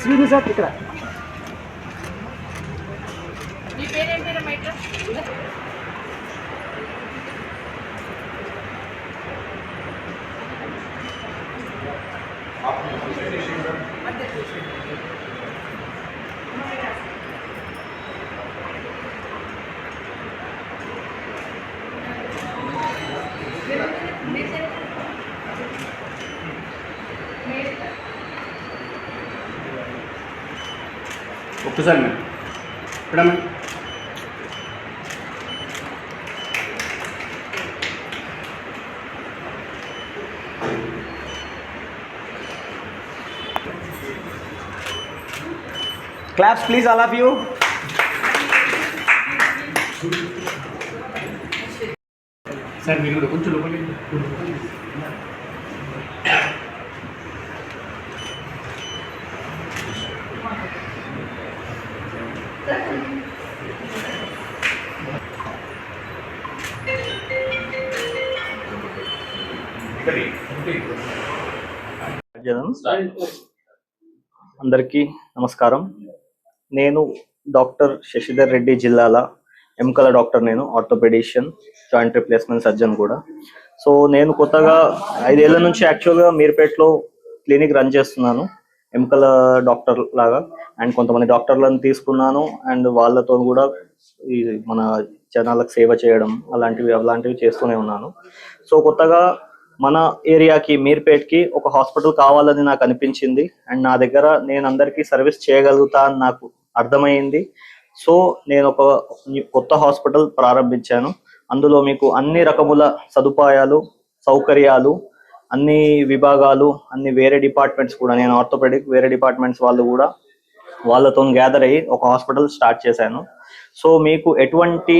Excuse me sir ఇక్కడ మీ పేరేంటి ఒక్కసారి madam. Madam. Claps please all of you sir మీరు కూడా కొంచెం లోపలికి అందరికీ నమస్కారం. నేను డాక్టర్ శశిధర్ రెడ్డి జిల్లాల ఎముకల డాక్టర్ నేను ఆర్థోపెడిషియన్ జాయింట్ రిప్లేస్మెంట్ సర్జన్ కూడా. సో నేను కొత్తగా ఐదేళ్ళ నుంచి యాక్చువల్గా మీర్పేటలో క్లినిక్ రన్ చేస్తున్నాను. ఎముకల డాక్టర్ లాగా. అండ్ కొంతమంది డాక్టర్లను తీసుకున్నాను. అండ్ వాళ్ళతో కూడా ఈ మన జనాలకు సేవ చేయడం అలాంటివి అలాంటివి చేస్తూనే ఉన్నాను. సో కొత్తగా మన ఏరియాకి మీర్పేట్కి ఒక హాస్పిటల్ కావాలని నాకు అనిపించింది. అండ్ నా దగ్గర నేను అందరికీ సర్వీస్ చేయగలుగుతా అని నాకు అర్థమైంది. సో నేను ఒక కొత్త హాస్పిటల్ ప్రారంభించాను. అందులో మీకు అన్ని రకముల సదుపాయాలు సౌకర్యాలు అన్ని విభాగాలు అన్ని వేరే డిపార్ట్మెంట్స్ కూడా నేను ఆర్థోపెడిక్ వేరే డిపార్ట్మెంట్స్ వాళ్ళు కూడా వాళ్ళతో గ్యాదర్ అయ్యి ఒక హాస్పిటల్ స్టార్ట్ చేశాను. సో మీకు ఎటువంటి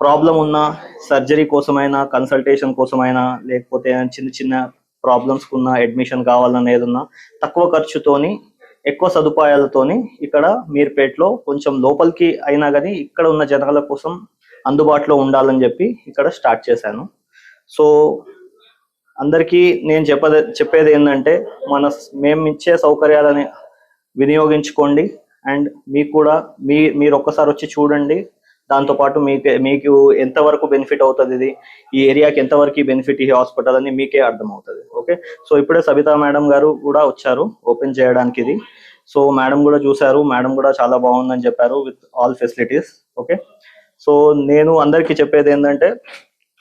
ప్రాబ్లం ఉన్నా సర్జరీ కోసమైనా కన్సల్టేషన్ కోసమైనా లేకపోతే చిన్న చిన్న ప్రాబ్లమ్స్ ఉన్న అడ్మిషన్ కావాలన్నా ఏదన్నా తక్కువ ఖర్చుతోని ఎక్కువ సదుపాయాలతోని ఇక్కడ మీర్పేటలో కొంచెం లోపలికి అయినా కానీ ఇక్కడ ఉన్న జనాల కోసం అందుబాటులో ఉండాలని చెప్పి ఇక్కడ స్టార్ట్ చేశాను. సో అందరికీ నేను చెప్పదే చెప్పేది ఏంటంటే మన మేము ఇచ్చే సౌకర్యాలని వినియోగించుకోండి. అండ్ మీకు కూడా మీ మీరు ఒక్కసారి వచ్చి చూడండి. దాంతో పాటు మీకు మీకు ఎంతవరకు బెనిఫిట్ అవుతుంది ఇది? ఈ ఏరియాకి ఎంతవరకు బెనిఫిట్? ఈ హాస్పిటల్ అని మీకే అర్థం అవుతుంది ఓకే? సో ఇప్పుడే సబితా మేడం గారు కూడా వచ్చారు ఓపెన్ చేయడానికి ఇది. సో మేడం కూడా చూశారు. మేడం కూడా చాలా బాగుందని చెప్పారు with all facilities. Okay? So నేను అందరికీ చెప్పేది ఏంటంటే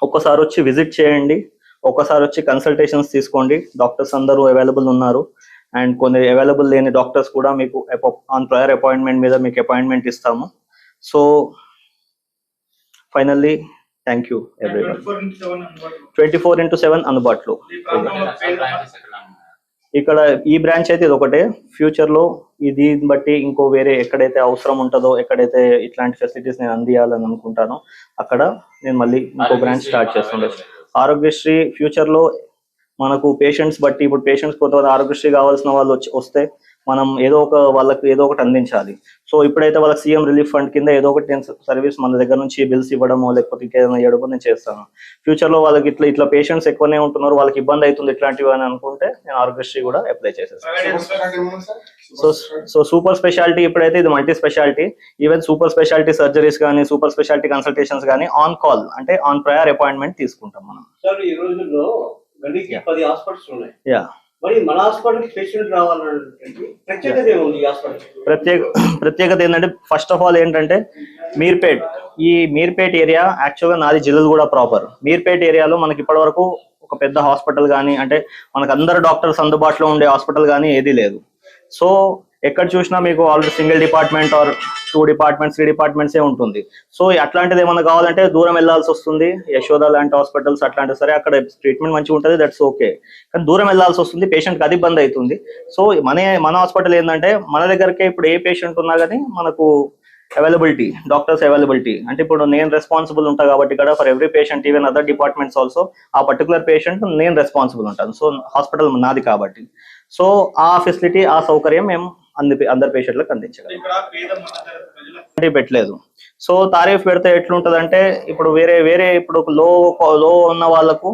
ఒక్కసారి వచ్చి విజిట్ చేయండి. ఒక్కసారి వచ్చి కన్సల్టేషన్స్ తీసుకోండి. డాక్టర్స్ అందరూ అవైలబుల్ ఉన్నారు. అండ్ కొన్ని అవైలబుల్ లేని డాక్టర్స్ కూడా మీకు ఆన్ ప్రయర్ అపాయింట్మెంట్ మీద మీకు అపాయింట్మెంట్ ఇస్తాము. So finally thank you everyone twenty four into seven అందుబాటులో ఇక్కడ ఈ బ్రాంచ్ అయితే ఇది ఒకటే ఫ్యూచర్లో దీన్ని బట్టి ఇంకో వేరే ఎక్కడైతే అవసరం ఉంటుందో ఎక్కడైతే ఇట్లాంటి ఫెసిలిటీస్ నేను అందియాలని అనుకుంటానో అక్కడ నేను మళ్ళీ ఇంకో బ్రాంచ్ స్టార్ట్ చేస్తుండొచ్చు ఆరోగ్యశ్రీ ఫ్యూచర్లో మనకు పేషెంట్స్ బట్టి ఇప్పుడు పేషెంట్స్ కొంతమంది ఆరోగ్యశ్రీ కావాల్సిన వాళ్ళు వచ్చి వస్తే మనం ఏదో ఒక వాళ్ళకి ఏదో ఒకటి అందించాలి. సో ఇప్పుడైతే వాళ్ళకి సీఎం రిలీఫ్ ఫండ్ కింద ఏదో ఒకటి నేను సర్వీస్ మన దగ్గర నుంచి బిల్స్ ఇవ్వడమో లేకపోతే ఇంకేదైనా ఇవ్వడమో నేను చేస్తాను. ఫ్యూచర్లో వాళ్ళకి ఇట్లా ఇట్లా పేషెంట్స్ ఎక్కువనే ఉంటున్నారు వాళ్ళకి ఇబ్బంది అవుతుంది ఇట్లాంటివి అని అనుకుంటే నేను ఆరోగ్యశ్రీ కూడా అప్లై చేసేస్తాను. సో సో సూపర్ స్పెషాలిటీ ఇప్పుడైతే ఇది multi speciality. Even super speciality surgeries కానీ సూపర్ స్పెషాలిటీ కన్సల్టేషన్స్ కానీ ఆన్ కాల్ అంటే ఆన్ ప్రయర్ అపాయింట్మెంట్ తీసుకుంటాం మనం. సార్ ఈ రోజుల్లో గడికి పది హాస్పిటల్స్ ఉన్నాయి. యా మరి మన పేషెంట్ ప్రత్యేకత ఏముంది ఈ హాస్పిటల్ ప్రత్యేక ప్రత్యేకత ఏంటంటే ఫస్ట్ ఆఫ్ ఆల్ ఏంటంటే మీర్పేట్. ఈ మీర్పేట్ ఏరియా యాక్చువల్గా నాది జిల్లాలు కూడా ప్రాపర్ మీర్పేట్ ఏరియాలో మనకి ఇప్పటివరకు ఒక పెద్ద హాస్పిటల్ కానీ అంటే మనకు అందరు డాక్టర్స్ అందుబాటులో ఉండే హాస్పిటల్ కానీ ఏదీ లేదు. సో ఎక్కడ చూసినా మీకు already single department or two departments three డిపార్ట్మెంట్సే ఉంటుంది. సో అట్లాంటిది ఏమైనా కావాలంటే దూరం వెళ్ళాల్సి వస్తుంది. యశోద లాంటి హాస్పిటల్స్ అట్లాంటివి సరే అక్కడ ట్రీట్మెంట్ మంచిగా ఉంటుంది దట్స్ ఓకే కానీ దూరం వెళ్ళాల్సి వస్తుంది పేషెంట్కి అది ఇబ్బంది అవుతుంది. సో మన మన హాస్పిటల్ ఏంటంటే మన దగ్గరకే ఇప్పుడు ఏ పేషెంట్ ఉన్నా కానీ మనకు అవైలబిలిటీ డాక్టర్స్ అవైలబిలిటీ అంటే ఇప్పుడు నేను రెస్పాన్సిబుల్ ఉంటా కాబట్టి ఇక్కడ for every patient even other departments also ఆ పర్టికులర్ పేషెంట్ నేను రెస్పాన్సిబుల్ ఉంటాను. సో హాస్పిటల్ నాది కాబట్టి. సో ఆ ఫెసిలిటీ ఆ సౌకర్యం మేము అంది అందరి పేషెంట్లకు అందించగలం. పెట్టలేదు. సో తారీఫ్ పెడితే ఎట్లుంటదంటే ఇప్పుడు వేరే వేరే ఇప్పుడు లో లో ఉన్న వాళ్ళకు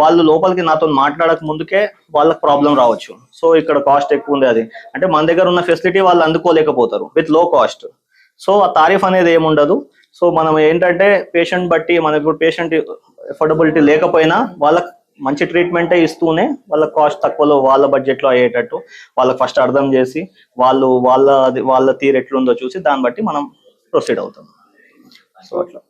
వాళ్ళు లోపలికి నాతో మాట్లాడక ముందుకే వాళ్ళకి ప్రాబ్లం రావచ్చు. సో ఇక్కడ కాస్ట్ ఎక్కువ ఉంది అది. అంటే మన దగ్గర ఉన్న ఫెసిలిటీ వాళ్ళు అందుకోలేకపోతారు విత్లో కాస్ట్ సో ఆ తారీఫ్ అనేది ఏముండదు. సో మనం ఏంటంటే పేషెంట్ బట్టి మనకి ఇప్పుడు పేషెంట్ ఎఫోర్డబిలిటీ లేకపోయినా వాళ్ళకి మంచి ట్రీట్మెంటే ఇస్తూనే వాళ్ళ కాస్ట్ తక్కువలో వాళ్ళ బడ్జెట్లో అయ్యేటట్టు వాళ్ళకి ఫస్ట్ అర్థం చేసి వాళ్ళు వాళ్ళ వాళ్ళ తీరు ఎట్లుందో చూసి దాన్ని బట్టి మనం ప్రొసీడ్ అవుతాం. సో అట్లా.